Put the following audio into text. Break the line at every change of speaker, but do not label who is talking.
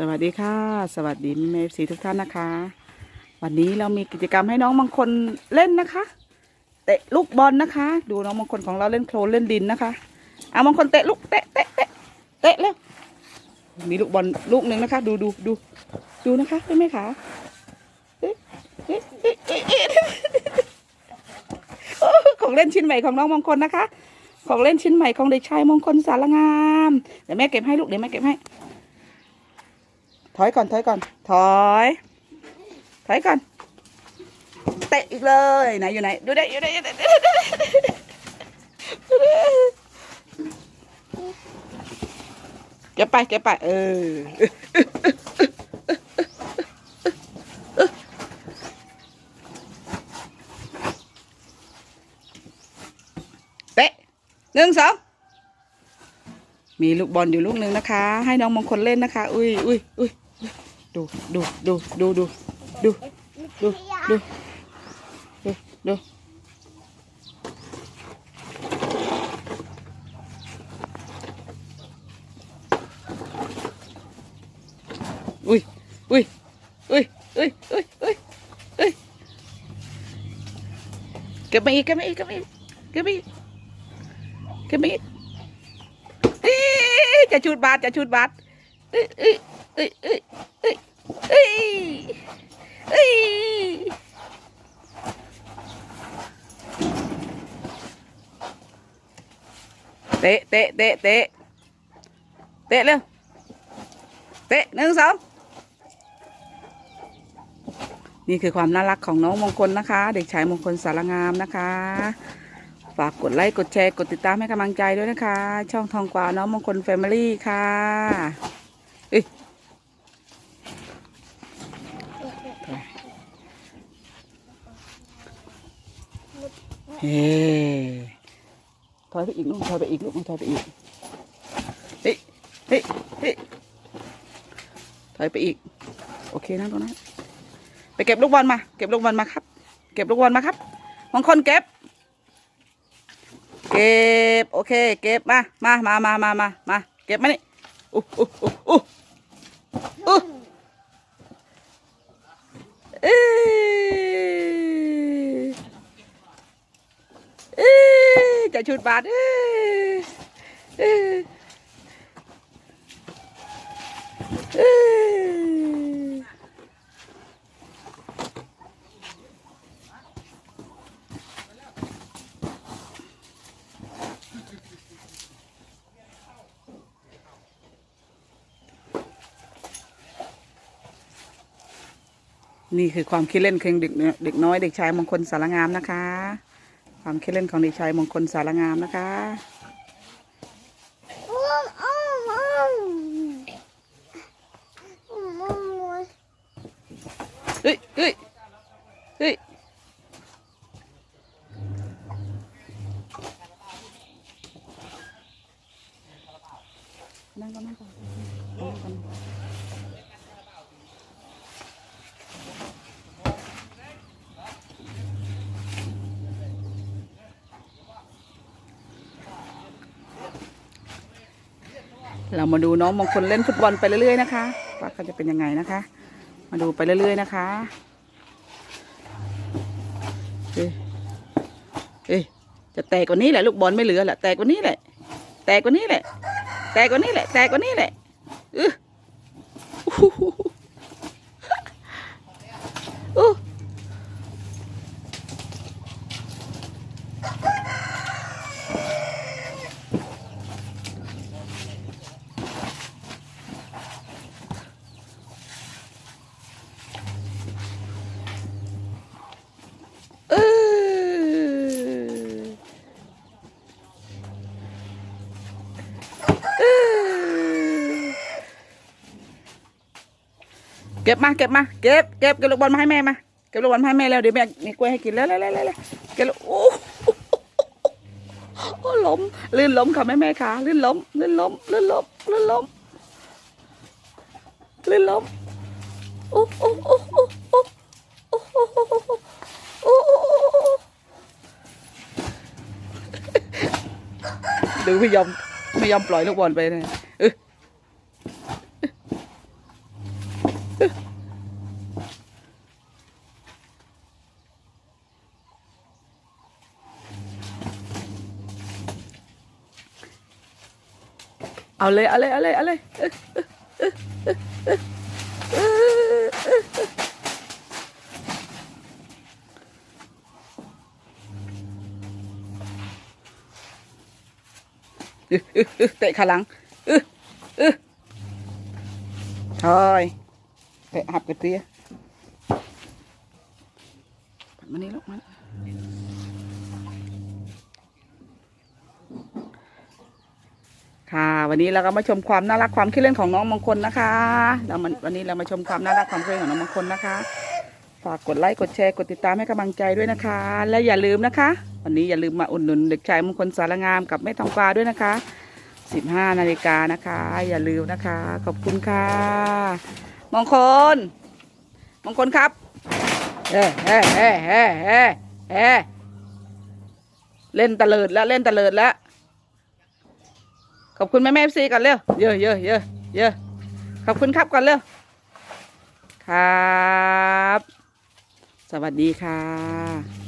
สวัสดีค่ะ สวัสดีแม่สีทุกท่านนะคะ วันนี้เรามีกิจกรรมให้น้องบางคนเล่นนะคะ เตะลูกบอลนะคะ ดูน้องบางคนของเราเล่นโคลนเล่นดินนะคะเอาบางคนเตะลูกเตะเตะเตะเตะเร็วมีลูกบอลลูกหนึ่งนะคะ ดูดูดูดูนะคะได้ไหมคะเอ๊ะเอ๊ะเอ๊ะของเล่นชิ้นใหม่ของน้องมงคลนะคะ ของเล่นชิ้นใหม่ของเด็กชายมงคลสารงามเดี๋ยวแม่เก็บให้ลูกเดี๋ยวแม่เก็บให้ ถอยก่อน ถอยก่อน ถอย ถอยก่อน เตะอีกเลย ไหนอยู่ไหน ดูได้อยู่ได้อยู่ได้เก็บไปเก็บไป เออ เตะหนึ่งสองมีลูกบอลอยู่ลูกหนึ่งนะคะ ให้น้องมงคลเล่นนะคะ อุ้ยอุ้ยอุ้ย ดูดูดูดูดูดูดูดูดูดูอุ้ยอุ้ยอุ้ยอุ้ยอุ้ยอุ้ยอุ้ยเก็บมาอีกเก็บมาอีก เอ้ยเอ้ยเอ้ยเอ้ยเอ้ยเตะเตะเตะเตะเตะเร็วเตะหนึ่งสองนี่คือความน่ารักของน้องมงคลนะคะ เด็กชายมงคลสารงามนะคะ ฝากกดไลค์กดแชร์กดติดตามให้กำลังใจด้วยนะคะ ช่องทองกวาน้องมงคลแฟมิลี่ค่ะเอ้ย เฮ้ถอยไปอีกลูกถอยไปอีกลูกถอยไปอีกเฮ้เฮ้เฮ้ถอยไปอีก โอเคนะตรงนั้นไปเก็บลูกบอลมา เก็บลูกบอลมาครับ เก็บลูกบอลมาครับมงคลเก็บ เก็บ โอเค เก็บมา มามามามามามาเก็บมานี่อู้อู้อู้อู้อู้เอ้ยเอ้ย จะชุดบาทเอ้นี่คือความคิดเล่นของเด็กเนี่ยเด็กน้อยเด็กชายมงคลสารงามนะคะ ความคิดเล่นของเด็กชายมงคลสารงามนะคะ
อ้อมอ้อมอ้อมอ้อมอ้อม
เฮ้ยเฮ้ยเฮ้ยนั่งก่อนนั่งก่อนนั่งก่อน เรามาดูน้องมงคลเล่นฟุตบอลไปเรื่อยๆนะคะว่าเขาจะเป็นยังไงนะคะ มาดูไปเรื่อยๆนะคะเอ้ยเอ้ยจะแตกกว่านี้แหละลูกบอลไม่เหลือแหละแตกกว่านี้แหละ แตกกว่านี้แหละ แตกกว่านี้แหละ แตกกว่านี้แหละเอออู้หูอู้เอ ก็บมาเก็บมาเก็บเก็บเก็บลูกบอลมาให้แม่มาเก็บลูกบอลมาให้แม่แล้วเดี๋ยวแม่มีกล้วยให้กินแล้วแล้วแล้วเก็บลูกโอ้โอ้ล้มลื่นล้มค่ะแม่แม่ค่ะลื่นล้มลื่นล้มลื่นล้มลื่นล้มลื่นล้มโอ้โอ้โอ้โอ้โอ้โอ้โอ้โอ้โอ้โอ้ดูไม่ยอมไม่ยอมปล่อยลูกบอลไปเลย เอาเลย เอาเลย เอาเลย เอาเลยเตะขาหลังเออเออทอยเตะหับกระเตี้ย ค่ะ วันนี้เราก็มาชมความน่ารักความคิดเล่นของน้องมงคลนะคะเรามันวันนี้เรามาชมความน่ารักความคิดเล่นของน้องมงคลนะคะ ฝากกดไลค์กดแชร์กดติดตามให้กำลังใจด้วยนะคะ และอย่าลืมนะคะ วันนี้อย่าลืมมาอุดหนุนเด็กชายมงคลสารงามกับแม่ทองฟ้าด้วยนะคะ 15นาฬิกานะคะ อย่าลืมนะคะ ขอบคุณค่ะมงคลมงคลครับเฮ้เฮ้เฮ้เฮ้เฮ้เฮ้เล่นตะเลิดแล้วเล่นตะเลิดแล้ว ขอบคุณแม่แม่ซีก่อนเร็วเยอะเยอะเยอะเยอะขอบคุณครับก่อนเร็วครับ สวัสดีค่ะ